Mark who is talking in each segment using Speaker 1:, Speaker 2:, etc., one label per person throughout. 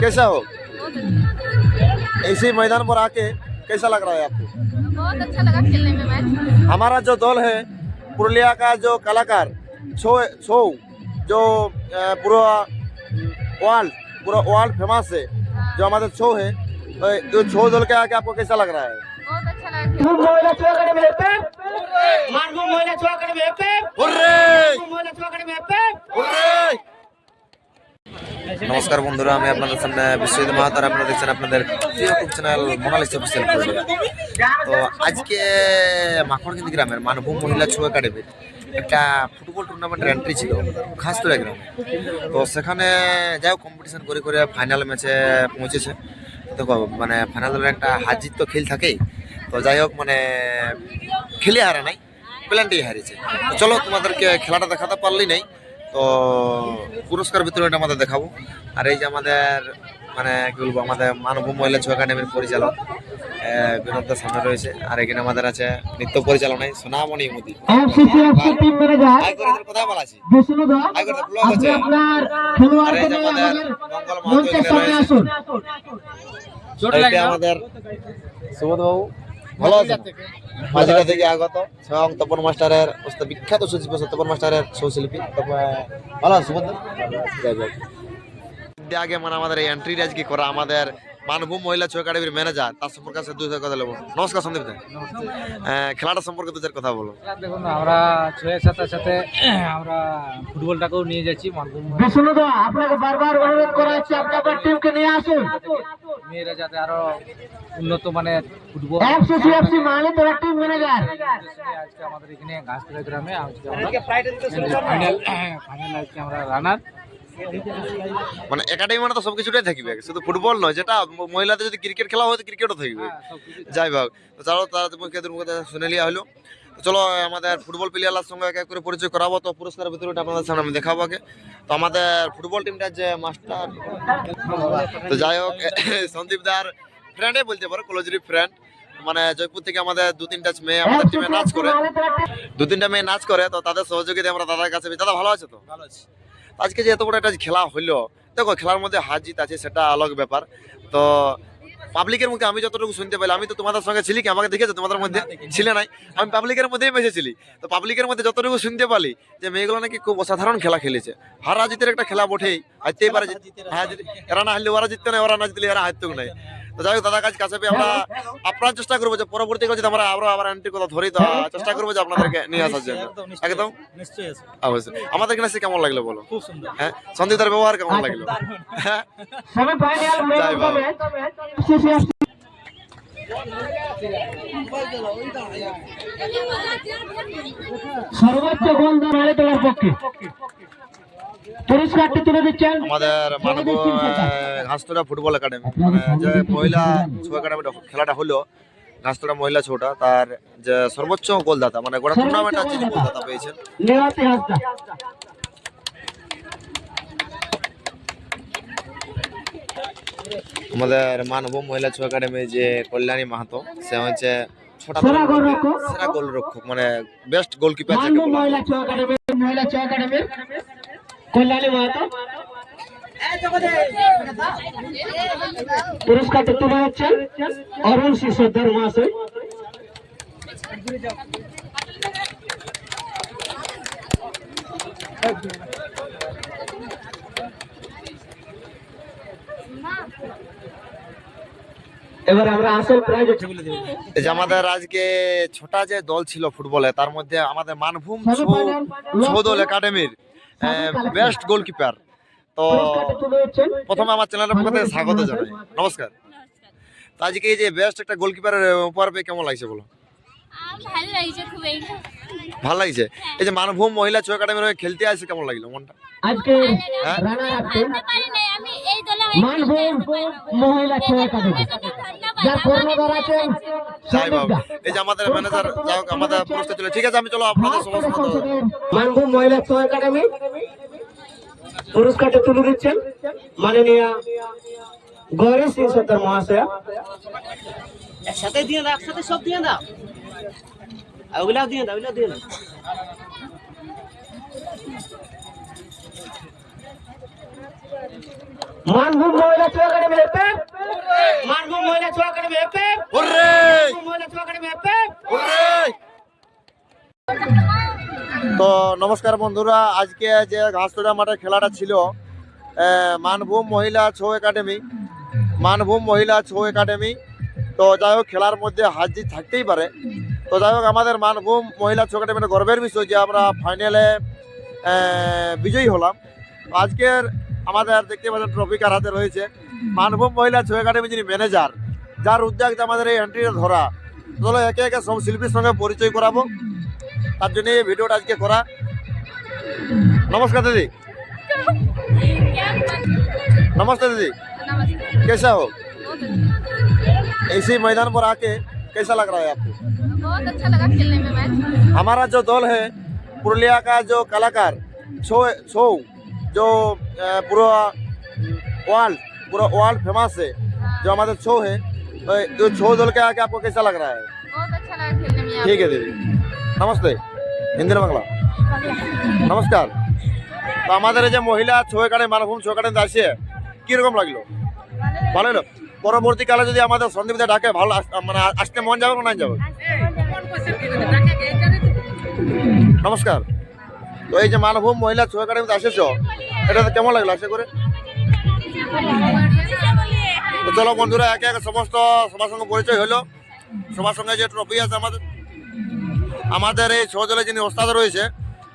Speaker 1: कैसा हो?
Speaker 2: इसी अच्छा।
Speaker 1: मैदान पर आके कैसा लग रहा है आपको?
Speaker 2: बहुत अच्छा लगा खेलने में मैच।
Speaker 1: हमारा जो दल है पुरुलिया का जो कलाकार छो छो जो पूरा वर्ल्ड पूरा वर्ल्ड फ़ेमस है जो हमारा छो है तो जो छो दल के आके आपको कैसा लग रहा है?
Speaker 2: बहुत अच्छा लगा
Speaker 1: নমস্কার বন্ধুরা, আমি আপনাদের সামনে বিশ্বজিৎ মাহাতো আর আপনারা দেখছেন আপনাদের চ্যানেল মোনালিস অফিসিয়াল তো আজকে মাখনকিন্দি গ্রামের মানভূম মহিলা ছৌ একাডেমির একটা ফুটবল টুর্নামেন্টের এন্ট্রি ছিল খাসতুরা গ্রামে। তো সেখানে যাই হোক কম্পিটিশন করে করে ফাইনাল ম্যাচে পৌঁছেছে। তো মানে ফাইনালের একটা হার জিত তো খেল থাকেই। তো যাই হোক মানে খেলে হারে নাই প্ল্যানটাই হারিয়েছে। চলো তোমাদেরকে খেলাটা দেখাতে পারলি নাই। তো পুরস্কার বিতরণটা আমাদের দেখাবো। আর এই যে আমাদের মানে কি বলব আমাদের মানব মহিলা ছৌ একাডেমির পরিচালক আহ, বিনোদ দার সামনে রয়েছে। আর এখানে আমাদের আছে নৃত্য পরিচালনায় সোনামণি মোদী। কথা বলা আছে। আছে। আমাদের সুবোধ বাবু ভালো আছেন? মাঝিরা থেকে আগত। এবং তপন মাস্টারের বিখ্যাত সুশিল্পী তপন মাস্টারের সৌশিল্পী ভালো যাই আগে মানে আমাদের এই এন্ট্রি আজকে করা আমাদের মানভূম মহিলা ছৌ একাডেমির ম্যানেজার তার সম্পর্কে আছে দুই কথা বলব। নমস্কার সন্দীপ দা খেলাটা সম্পর্কে দু চার কথা বলো।
Speaker 3: দেখুন আমরা ছয়ের সাথে সাথে আমরা ফুটবলটাকেও নিয়ে যাচ্ছি মানভূম
Speaker 4: আপনাকে বারবার অনুরোধ করা হচ্ছে আপনি আপনার টিমকে নিয়ে আসুন।
Speaker 3: মেয়েরা যাতে আরও উন্নত মানের ফুটবল
Speaker 4: এমসিসি এফসি মানে তোরা টিম ম্যানেজার
Speaker 3: আজকে আমাদের এখানে ঘাসতলা গ্রামে আজকে আমরা ফাইনাল ফাইনাল আজকে আমরা রানার
Speaker 1: মানে একাডেমি মানে তো সবকিছুটাই থাকবে শুধু ফুটবল নয় যেটা মহিলাদের যদি ক্রিকেট খেলা হয় তো ক্রিকেটও থাকবে। যাই হোক চলো তার শুনে লিয়া হলো চলো আমাদের ফুটবল প্লেয়ারের সঙ্গে এক এক করে পরিচয় করাবো। তো পুরস্কার ভিতরে আপনাদের সামনে আমি দেখাবো আগে। তো আমাদের ফুটবল টিমটার যে মাস্টার তো যাই হোক সন্দীপ দার ফ্রেন্ডে বলতে পারো কলেজেরই ফ্রেন্ড মানে জয়পুর থেকে আমাদের দু তিনটা মেয়ে আমাদের টিমে নাচ করে। দু তিনটা মেয়ে নাচ করে তো তাদের সহযোগিতা আমরা দাদার কাছে দাদা ভালো আছে তো?
Speaker 3: ভালো আছে।
Speaker 1: আজকে যে এত বড় একটা খেলা হইল দেখো খেলার মধ্যে হার জিত আছে সেটা আলাগ ব্যাপার। তো পাবলিকের মুখে আমি যতটুকু শুনতে পাইলাম আমি তো তোমাদের সঙ্গে ছিলি কি? আমাকে দেখেছ তোমাদের মধ্যে? ছিলে নাই। আমি পাবলিকের মধ্যেই বেঁচেছিলি তো পাবলিকের মধ্যে যতটুকু শুনতে পারি যে মেয়েগুলো নাকি খুব অসাধারণ খেলা খেলেছে। হারা জিতের একটা খেলা বটেই। হারতেই পারে হ্যাঁ এরা না হারলে ওরা জিততে না ওরা না জিতলে এরা হারতেও নাই তো যাই হোক দাদা কাজ কাছে পেয়ে আমরা আপ্রাণ চেষ্টা করব যে পরবর্তী যদি আমরা আরও আবার এন্ট্রি কথা ধরি তো চেষ্টা করব যে আপনাদেরকে নিয়ে আসার জন্য। একদম অবশ্যই। আমাদের এসে কেমন লাগল বলো?
Speaker 3: খুব সুন্দর।
Speaker 1: হ্যাঁ সন্দীপদার ব্যবহার কেমন লাগল? হ্যাঁ।
Speaker 4: সর্বোচ্চ গোল দান হলে পক্ষে? পুরস্কারটি তুলে দিচ্ছেন
Speaker 1: আমাদের মানব ঘাসতলা ফুটবল একাডেমি। মানে যে মহিলা ছৌ একাডেমি খেলাটা হলো ঘাসতলা মহিলা ছৌটা তার যে সর্বোচ্চ গোলদাতা মানে গোটা টুর্নামেন্ট আছে যে গোলদাতা। পেয়েছেন। আমাদের মানব মহিলা ছৌ একাডেমি যে কল্যাণী মাহাতো সে হচ্ছে ছোটা
Speaker 4: সেরা গোলরক্ষক।
Speaker 1: মানে বেস্ট গোলকিপার।
Speaker 4: মহিলা চৌ একাডেমি মহিলা চৌ একাডেমির কল্যাণী মাহাতো। পুরস্কারটি তুলে হচ্ছেন অরুণ সর্দার মহাশয়। এবার আমরা আসল প্রাইজ
Speaker 1: এই যে আমাদের আজকে ছোটা যে দল ছিল ফুটবলে তার মধ্যে আমাদের মানভূম ছৌ দল একাডেমির বেস্ট গোলকিপার তো প্রথমে আমার চ্যানেলের পক্ষ থেকে স্বাগত জানাই। নমস্কার। তো আজকে এই যে বেস্ট একটা গোলকিপারের উপহার পেয়ে কেমন লাগছে বলো?
Speaker 2: ভালো লাগছে খুবই।
Speaker 1: ভালো লাগছে? এই যে মানভূম মহিলা চৌ একাডেমির হয়ে খেলতে আসে কেমন লাগল মনটা?
Speaker 4: আজকে মানভূম মহিলা চৌ একাডেমি যার কর্ণধার আছেন
Speaker 1: এই যে আমাদের ম্যানেজার যাই হোক আমাদের পুরস্কার ছিল ঠিক আছে আমি চলো আপনাদের সমস্ত
Speaker 4: মানভূম মহিলা ছ একাডেমি পুরস্কারটা তুলে দিচ্ছেন। মাননীয় গৌরী সিং সত্তর মহাশয়া।
Speaker 5: একসাথে দিয়ে দাও একসাথে সব দিয়ে দাও। ওগুলাও দিয়ে দাও ওগুলাও দিয়ে দাও।
Speaker 4: মানভূম মহিলা একাডেমি এপেক মানভূম মহিলা একাডেমি এপেক
Speaker 1: ওরে!
Speaker 4: মহিলা একাডেমি এপেক
Speaker 1: ওরে! তো নমস্কার বন্ধুরা আজকে যে ঘাসতলা মাঠে খেলাটা ছিল মানভূম মহিলা ছৌ একাডেমি মানভূম মহিলা ছৌ একাডেমি তো যাই হোক খেলার মধ্যে হার জিত থাকতেই পারে। তো যাই হোক আমাদের মানভূম মহিলা ছৌ একাডেমির গর্বের বিষয় যে আমরা ফাইনালে বিজয়ী হলাম। আজকের আমাদের দেখতে পাচ্ছেন ট্রফি কার হাতে রয়েছে মানভূম মহিলা ছৌ একাডেমি যিনি ম্যানেজার যার উদ্যোগ আমাদের এই এন্ট্রিটা ধরা চলো একে একে সব শিল্পীর সঙ্গে পরিচয় করাবো তার জন্য এই ভিডিওটা আজকে করা নমস্কার দিদি
Speaker 2: क्या
Speaker 1: नमस्ते दीदी
Speaker 2: नमस्ते
Speaker 1: कैसा हो
Speaker 2: बहुत अच्छा
Speaker 1: इसी मैदान पर आके कैसा लग रहा है आपको
Speaker 2: बहुत अच्छा लगा खेलने में मैच
Speaker 1: हमारा जो दल है पुरुलिया का जो कलाकार छो छो जो अ, पूरा वर्ल्ड पूरा वर्ल्ड फेमस है जो हमारे छो है तो जो छो दल के आके आपको कैसा लग रहा है
Speaker 2: बहुत अच्छा लगा खेलने में यहाँ
Speaker 1: ঠিক আছে দিদি নমস্তে হিন্দির বাংলা নমস্কার তো আমাদের এই যে মহিলা ছয় কাটে মানভূম ছয় কাটে আসছে কিরকম লাগলো ভালো হলো পরবর্তীকালে যদি আমাদের সন্দীপদা ডাকে ভালো আস- মানে আসতে মন যাবে না যাবে নমস্কার তো এই যে মানভূম মহিলা ছয় কাটে আসেছ এটা কেমন লাগল আশা করে? চলো বন্ধুরা, একে একে সমস্ত সবার সঙ্গে পরিচয় হলো। সবার সঙ্গে যে ট্রফি আছে আমাদের আমাদের এই ছ দলে যিনি ওস্তাদ রয়েছে,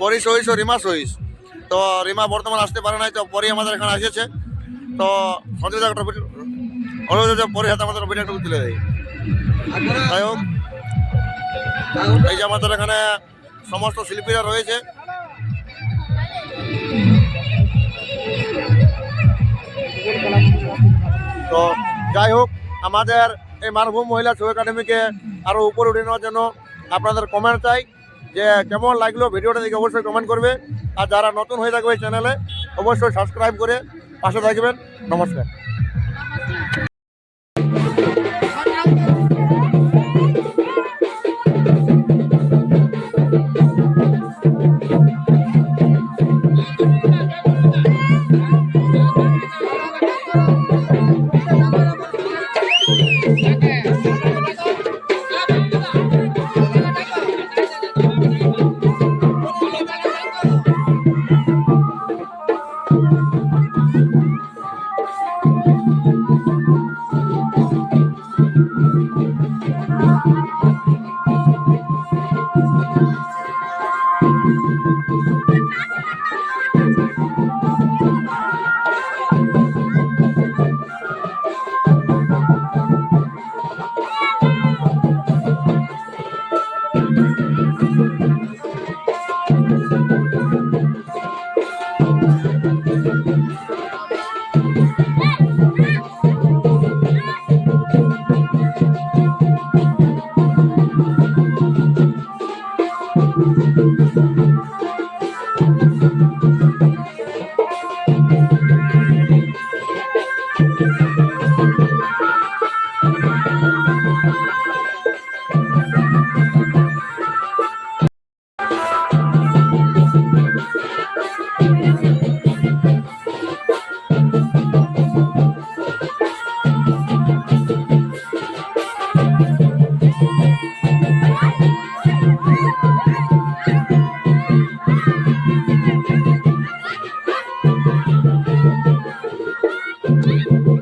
Speaker 1: পরি সহিস ও রিমা সহিস। তো রিমা বর্তমান আসতে পারে নাই, তো পরি আমাদের এখানে আসেছে। তো সঞ্জয় দা ট্রফি অনুরোধ পরি হাতে আমাদের ট্রফিটা একটু তুলে দেয় যাই হোক, এই যে আমাদের এখানে সমস্ত শিল্পীরা রয়েছে তো যাই হোক, আমাদের এই মানভূম মহিলা ছৌ একাডেমিকে আরও উপরে উঠে নেওয়ার জন্য আপনাদের কমেন্ট চাই যে কেমন লাগল ভিডিওটা দেখে অবশ্যই কমেন্ট করবে। আর যারা নতুন হয়ে থাকবে চ্যানেলে অবশ্যই সাবস্ক্রাইব করে পাশে থাকবেন। নমস্কার।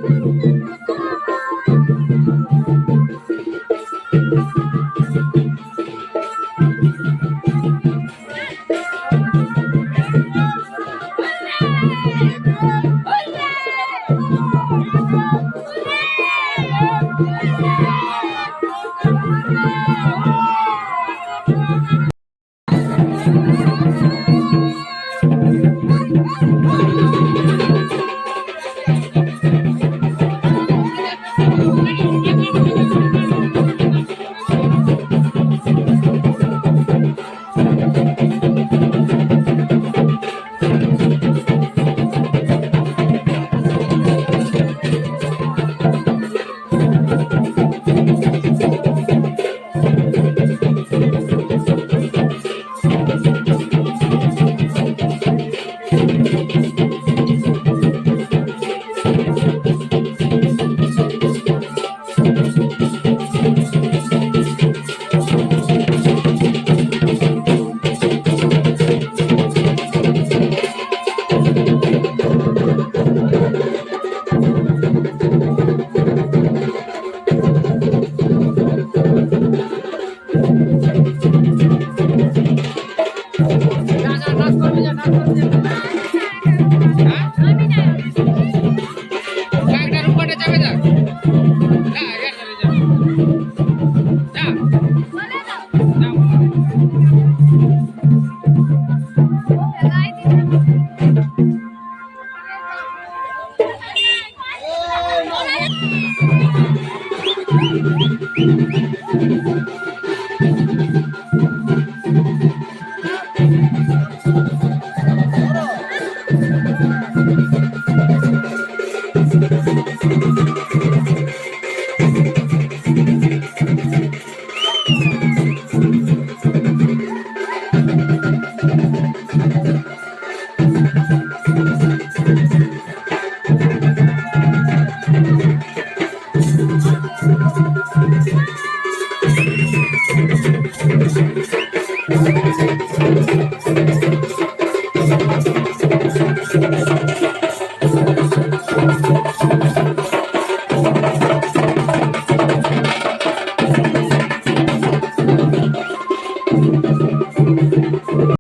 Speaker 4: thank you.